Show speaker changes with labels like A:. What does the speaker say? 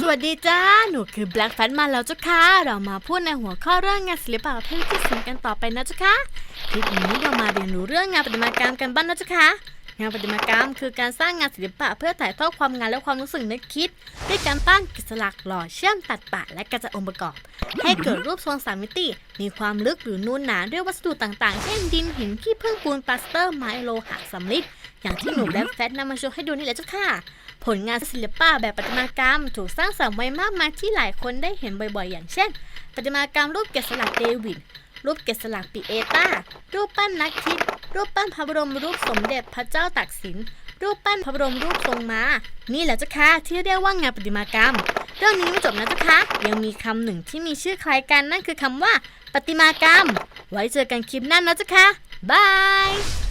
A: สวัสดีจ้า หนูคือ Black Fat มาแล้วเจ้าค่ะ เรามาพูดในหัวข้อเรื่องงานศิลปะประเภทที่สิงกันต่อไปนะเจ้าค่ะ คลิปนี้เรามาเรียนรู้เรื่องงานประติมากรรมกันบ้างนะเจ้าค่ะ งานประติมากรรมคือการสร้างงานศิลปะเพื่อถ่ายทอดความงานและความรู้สึกนึกคิด ด้วยการปั้นกิสลักหล่อเชื่อมตัดปะและกระจายองค์ประกอบ ให้เกิดรูปทรงสามมิติ มีความลึกหรือนูนหนาด้วยวัสดุต่างๆ เช่นดินหินขี้ผึ้งปูนปลาสเตอร์ไม้โลหะสำริดอย่างที่หนูแบล็คแฟตนำมาโชว์ให้ดูนี่แหละเจ้าค่ะ ผลงานศิลปะแบบประติมากรรม ถูกสร้างสรรค์ไว้มากมายที่หลายคนได้เห็นบ่อยๆ อย่างเช่น ประติมากรรมรูปแกะสลักเดวิด รูปแกะสลักปิเอตารูปปั้นนักคิด รูปปั้นพระบรมรูปสมเด็จพระเจ้าตากสิน รูปปั้นพระบรมรูปทรงม้า นี่แหละเจ้าค่ะที่เรียกว่างานประติมากรรม เรื่องนี้ไม่จบนะเจ้าค่ะยังมีคำหนึ่งที่มีชื่อคล้ายกันนั่นคือคำว่าประติมากรรม ไว้เจอกันคลิปหน้านะเจ้าค่ะบาย